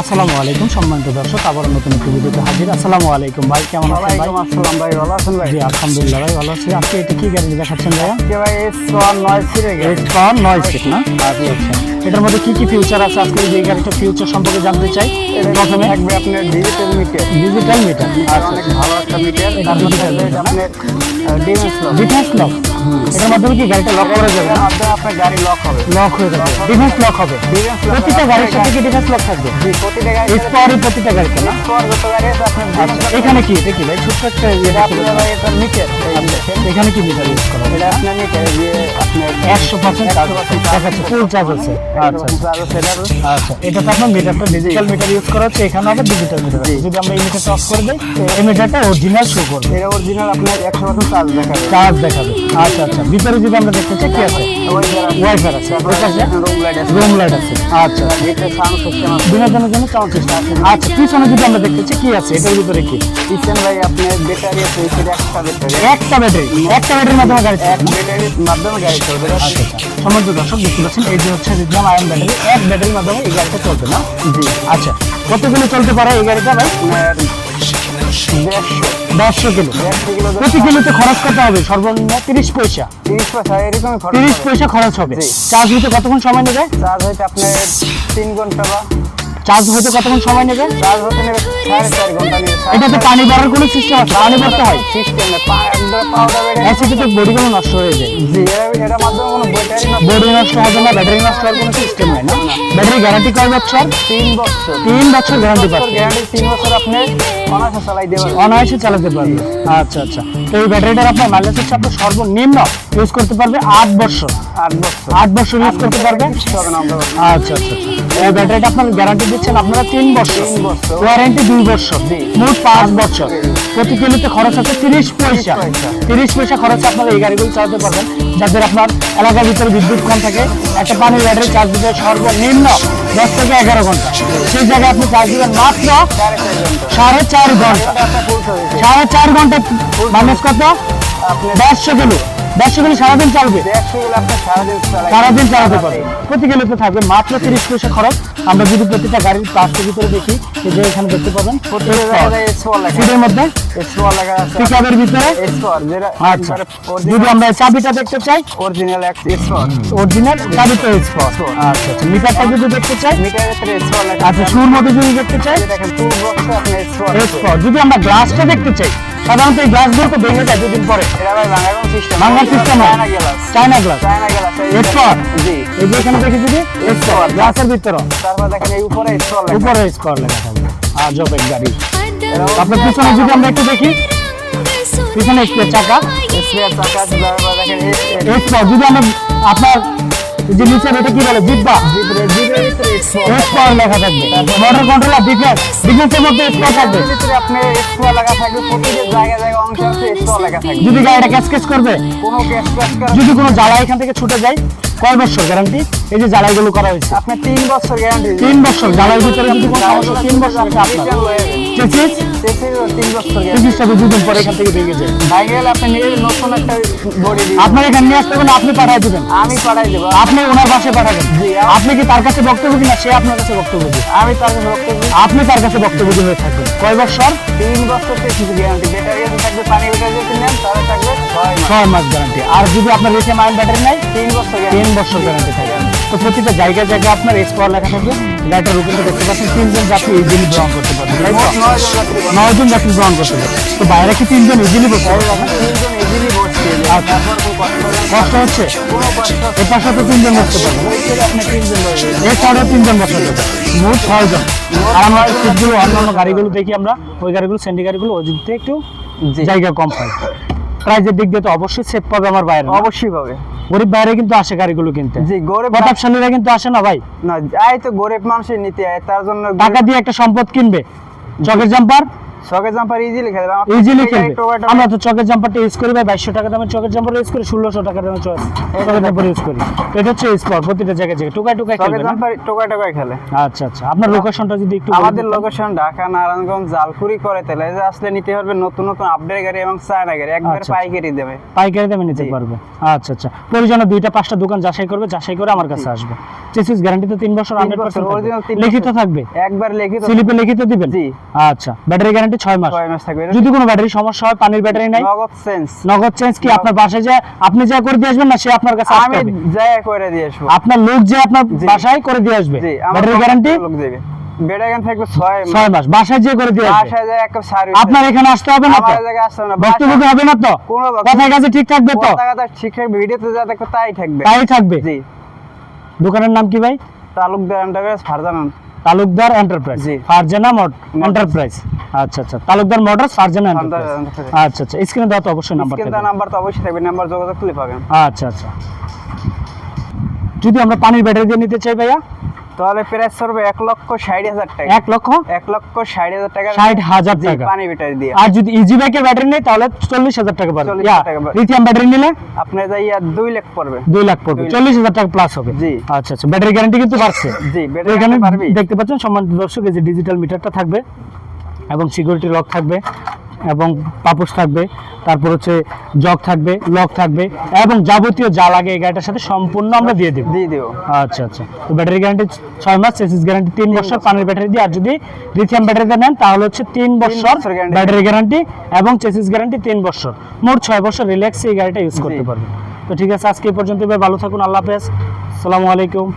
আসসালামু আলাইকুম সম্মানিত দর্শক আবার নতুন একটি ভিডিওতে হাজির। আসসালামু আলাইকুম ভাই কেমন আছেন ভাই? আসসালাম ভাই ভালো আছেন ভাই? জি আলহামদুলিল্লাহ ভাই ভালো আছি। আজকে এটা কি গাড়ি দেখাচ্ছেন ভাইয়া? কে ভাই এস ওয়ান নয় ছিঁড়ে গেছে এইচ নয় সিট না? আচ্ছা আচ্ছা। এটার মধ্যে কি কি ফিউচার আছে? আজকে যে গাড়িটা ফিউচার সম্পর্কে জানতে চাই প্রথমে থাকবে আপনার ডিজিটাল মিটার ডিজিটাল মিটার আচ্ছা অনেক ভালো একটা meter defence lock defence lock এটার মাধ্যমে কি গাড়িটা লক করা যাবে এর আপনার গাড়ি লক হবে। লক হয়ে যাবে। ডিফেন্স লক হবে। প্রতিটা গাড়ির সাথে কি ডিফেন্স লক থাকবে? প্রতিটা গাড়ি প্রতিটা গাড়িতে না? স্কোর যত গাড়ি আছে আপনার আচ্ছা এখানে কি? দেখি ভাই ছোট্ট একটা ইয়ে এটা মিটার এখানে কি মিটার ইউজ করা এটা আপনার মিটার যে আপনার একশো পার্সেন্ট চার্জ দেখাচ্ছে ফুল চার্জ আছে। আচ্ছা আচ্ছা আচ্ছা। এটা তো আপনার মিটারটা ডিজিটাল মিটার ইউজ করা হচ্ছে এখানে আবার ডিজিটাল মিটার যদি আমরা এই মিটারটা অফ করে দিই এই মিটারটা অরিজিনাল শো করবে। এটা অরিজিনাল আপনার একশো পার্সেন্ট চার্জ দেখাবে। চার্জ দেখাবে। আচ্ছা আচ্ছা। ভিতরে যদি আমরা দেখতে চাই কি আছে? ওয়াইফাই আছে। রুম লাইট আছে? রুম লাইট আছে। আচ্ছা ভিতরে সাউন্ড সিস্টেম আছে। বিনোদনের জন্য চার্জ সিস্টেম আছে। আচ্ছা পিছনে যদি আমরা দেখতে চাই কি আছে? এটার ভিতরে কি? ভাই আপনার ব্যাটারি আছে একটা ব্যাটারি একটা ব্যাটারি একটা ব্যাটারির মাধ্যমে গাড়ি এক ব্যাটারির মাধ্যমে গাড়ি চলবে আচ্ছা দর্শক দেখতে পাচ্ছেন এই যে হচ্ছে রিজনাম আয়ন ব্যাটারি এক ব্যাটারির মাধ্যমে এই গাড়িটা চলবে না? জি। আচ্ছা কতগুলো চলতে পারে এই গাড়িটা ভাই? দেড়শো কিলো। প্রতি কিলোতে খরচ কত হবে? সর্বনিম্ন তিরিশ পয়সা। তিরিশ পয়সা এরকমই খরচ তিরিশ। পয়সা খরচ হবে। চার্জ হইতে কতক্ষণ সময় নেবে? চার্জ হইতে আপনার তিন ঘণ্টা বা চার্জ হইতে কতক্ষণ সময় নেবে? চার্জ হতে নেবে সাড়ে চার ঘণ্টা নেবে এটাতে পানি ভরার কোনো সিস্টেম আছে পানি ভরতে হয়? সিস্টেম একদম পাউডার ব্যাটারি অ্যাসিডে তো বডিগুলো নষ্ট হয়ে যায়। জি এটার মাধ্যমে কোনো ব্যাটারি বডি নষ্ট হবে না ব্যাটারি নষ্ট হওয়ার কোনো সিস্টেম নেই না? ব্যাটারি গ্যারান্টি কয় বছর? তিন বছর। তিন বছর গ্যারান্টি গ্যারান্টি তিন বছর আপনি অনায়াসে চালাই দেবেন অনায়াসে চালাতে পারবে। আচ্ছা আচ্ছা। তো এই ব্যাটারিটার আপনার মাইলেজ হচ্ছে আপনার সর্বনিম্ন ইউজ করতে পারবে আট বছর। আট বছর। আট বছর ইউজ করতে পারবে। আচ্ছা আচ্ছা আচ্ছা। এই ব্যাটারিটা আপনার গ্যারান্টি দিচ্ছেন আপনারা তিন বছর। ওয়ারেন্টি দুই বছর, মোট পাঁচ বছর। প্রতি কিলোতে খরচ আছে তিরিশ পয়সা। তিরিশ পয়সা খরচ আপনারা এই গাড়িগুলো চালাতে পারবেন, যাদের আপনার এলাকার ভিতরে বিদ্যুৎ কম থাকে। একটা পানির ব্যাটারি চার্জ দিতে সর্বনিম্ন দশ থেকে এগারো ঘণ্টা। সেই জায়গায় আপনি চার্জ দিবেন মাত্র সাড়ে চার ঘণ্টা। সাড়ে চার ঘণ্টা মাইনাস কত? দেড়শো কিলো। দেড়শো কিলো সারাদিন চলবে। সারাদিন চালাতে পারবে। প্রতি কিলোতে থাকবে মাত্র তিরিশ পয়সা খরচ। আমরা যদি প্রতিটা গাড়ির প্লাস্টিক ভিতরে দেখি যে এখানে দেখতে পাবেন সিটের মধ্যে পিকআপের ভিতরে? আচ্ছা। যদি আমরা চাবিটা দেখতে চাই? অরিজিনাল অরিজিনাল চাবিটা স্পট আচ্ছা আচ্ছা। মিটারটা যদি দেখতে চাই? আচ্ছা সুর মধ্যে যদি দেখতে চাই? যদি আমরা গ্লাসটা দেখতে চাই? সাধারণত এই গ্লাসগুলো তো ভেঙে যায় দুদিন পরে। এটা ভাই system. China glass China glass China glass জি। এই যে এখানে দেখি যদি স্পট গ্লাসের ভিতরে তারপর দেখেন এই উপরে এসওয়ার লেখা। উপরে লেখা থাকবে। আজব এক গাড়ি। আপনার পিছনে যদি আমরা একটু দেখি পিছনে একটু চাকা। স্পেয়ার চাকা দেখেন এই যদি আমরা আপনার যে নিচে এটা কি বলে? জিব্বা? স্কোয়ার লেখা থাকবে। মোটর কন্ট্রোলার ডিফেন্স ডিফেন্সের মধ্যে স্কোয়ার থাকবে। আপনি এসওয়ার লেখা থাকবে প্রতিটা জায়গায় জায়গায় অংশ আছে এসওয়ার লেখা থাকবে যদি গাড়িটা ক্যাশ ক্যাশ করবে কোনো ক্যাশ ক্যাশ যদি কোনো জ্বালা এখান থেকে ছুটে যায় কয় বছর গ্যারান্টি এই যে জ্বালাইগুলো করা হয়েছে। আপনি তিন বছর গ্যারান্টি তিন বছর জ্বালাইয়ের ভিতরে যদি কোনো সমস্যা তিন বছর আপনার। এখান আপনার নিয়ে আসতে আপনি পাঠিয়ে দেবেন। আমি পাঠাই দেবো। আপনি ওনার বাসায় পাঠাবেন। আপনি কি তার কাছে বক্তব্য দিন না? সে আপনার কাছে বক্তব্য দিন আমি তার কাছে বক্তব্য আপনি তার কাছে বক্তব্য দিয়ে হয়ে থাকবেন কয় বছর? তিন বছর গ্যারান্টি ব্যাটারি ছয় মাস গ্যারান্টি আর যদি আপনার রেখে মাইন ব্যাটারি নাই তিন বছর তিন বছর গ্যারান্টি থাকে। তো প্রতিটা জায়গায় জায়গায় আপনার এস পাওয়ার লেখা থাকবে গাড়িটার উপরে দেখতে পাচ্ছেন তিনজন যাত্রী ইজিলি গ্রহণ করতে পারবে। তাই তো? নয়জন যাত্রী গ্রহণ করতে পারবে। তো বাইরে কি তিনজন ইজিলি বসে তিনজন ইজিলি বসছে আচ্ছা। কষ্ট হচ্ছে? এর পাশে তো তিনজন বসতে পারবে। না। ওই ছেলে আপনি তিনজন বসতে পারবে মোট ছয়জন। আর আমরা সিটগুলো অন্যান্য গাড়িগুলো দেখি আমরা। ওই গাড়িগুলো সেন্ডি গাড়িগুলো ওই দিক থেকে একটু জায়গা কম পাই প্রাইজের দিক দিয়ে তো অবশ্যই সেফ পাবে আমার বাইরে অবশ্যই পাবে। গরিব বাইরে কিন্তু আসে গাড়িগুলো কিনতে। জি গরিব প্রতাপশালীরা কিন্তু আসে না ভাই? না যাই তো গরিব মানুষের নিতে আয় তার জন্য টাকা দিয়ে একটা সম্পদ কিনবে? চকের জাম্পার? শখের জাম্পার আমার তো চকের জাম্পারটা ইউজ করি ভাই টাকা দামের চকের জাম্পার ইউজ করি টাকা দামের চকের জাম্পার ইউজ করি। এটা হচ্ছে স্পট প্রতিটা জায়গায় জায়গায়। টুকায় টুকায় জাম্পার টোকায় টোকায় খেলে। আচ্ছা আচ্ছা। আপনার লোকেশনটা যদি একটু আমাদের লোকেশন ঢাকা নারায়ণগঞ্জ জালকুড়ি করে তেলে যে আসলে নিতে পারবে নতুন নতুন আপডেট গাড়ি এবং চায়না গাড়ি। একবার আচ্ছা, পাইকারি দেবে। পাইকারি দামে নিতে। পারবে। আচ্ছা আচ্ছা। প্রয়োজনে দুইটা পাঁচটা দোকান যাচাই করবে যাচাই করে আমার কাছে আসবে। চেসিস গ্যারান্টি তো তিন বছর তিন হান্ড্রেড বছর, original তিন লিখিত থাকবে? একবার লিখিত স্লিপে লিখিত দিবেন? জি। আচ্ছা। ব্যাটারি গ্যারান্টি ছয় মাস। ছয় মাস থাকবে। যদি কোনো ব্যাটারি সমস্যা হয় পানির ব্যাটারি নাই। নগদ সেন্স নগদ চেঞ্জ কি আপনার বাসায় যায় আপনি যা করে দিয়ে আসবেন না সে আপনার কাছে আসতে আমি হবে। করে দিয়ে আসব। আপনার লোক যে আপনার বাসায় করে দিয়ে আসবে। ব্যাটারি গ্যারান্টি লোক দেবে। বেটা থাকবে ছয় মাস। ছয় মাস। বাসায় যে করে দিয়ে আসবে। বাসায় যায় একটা সার্ভিস আপনার এখানে আসতে হবে না তো? আমার জায়গায় আসতে না। বক্তব্য হবে না তো? কোনো বক্তব্য- কাছে ঠিক থাকবে তো? কথা কথা ঠিক থাকবে। ভিডিওতে যা দেখো তাই থাকবে। তাই থাকবে? জি। দোকানের নাম কি ভাই? তালুকদার এন্টারপ্রাইজ ফারজানান তালুকদার এন্টারপ্রাইজ। ফারজানা এন্টারপ্রাইজ আচ্ছা আচ্ছা। তালুকদার মোটরস ফারজানা এন্টারপ্রাইজ আচ্ছা আচ্ছা। স্ক্রিনে দেওয়া তো অবশ্যই নাম্বার স্ক্রিনে নাম্বার তো অবশ্যই থাকবে। নাম্বার যোগাযোগ করলে পাবেন। আচ্ছা আচ্ছা। যদি আমরা পানির ব্যাটারি দিয়ে নিতে চাই ভাইয়া? তাহলে প্রাইস পড়বে এক লক্ষ ষাট হাজার টাকা। এক লক্ষ? এক লক্ষ ষাট হাজার টাকা। 60,000 জি, টাকা। পানি ব্যাটারি দিয়ে। আর যদি ইজি বাইকের ব্যাটারি নেই তাহলে চল্লিশ হাজার টাকা পড়বে। 40,000 লিথিয়াম ব্যাটারি নিলে? আপনার যাইয়া দুই লাখ পড়বে। দুই লাখ পড়বে। চল্লিশ হাজার টাকা প্লাস হবে। জি। আচ্ছা আচ্ছা। ব্যাটারি গ্যারান্টি কিন্তু বাড়ছে। জি ব্যাটারি এখানে দেখতে পাচ্ছেন সম্মানিত দর্শক এই যে ডিজিটাল মিটারটা থাকবে এবং সিকিউরিটি লক থাকবে। এবং পাপোশ থাকবে তারপর হচ্ছে জগ থাকবে লক থাকবে এবং যাবতীয় যা লাগে এই গাড়িটার সাথে সম্পূর্ণ আমরা দিয়ে দেবো। দিয়ে দিও আচ্ছা আচ্ছা। তো ব্যাটারি গ্যারান্টি ছয় মাস চেসিস গ্যারান্টি তিন বছর পানির ব্যাটারি দিয়ে আর যদি লিথিয়াম ব্যাটারিতে নেন তাহলে হচ্ছে তিন বছর ব্যাটারি গ্যারান্টি এবং চেসিস গ্যারান্টি তিন বছর। মোট ছয় বছর রিল্যাক্সে এই গাড়িটা ইউজ করতে। পারবে তো ঠিক আছে আজকে এই পর্যন্ত ভালো থাকুন আল্লাহ হাফেজ। আসসালামু আলাইকুম।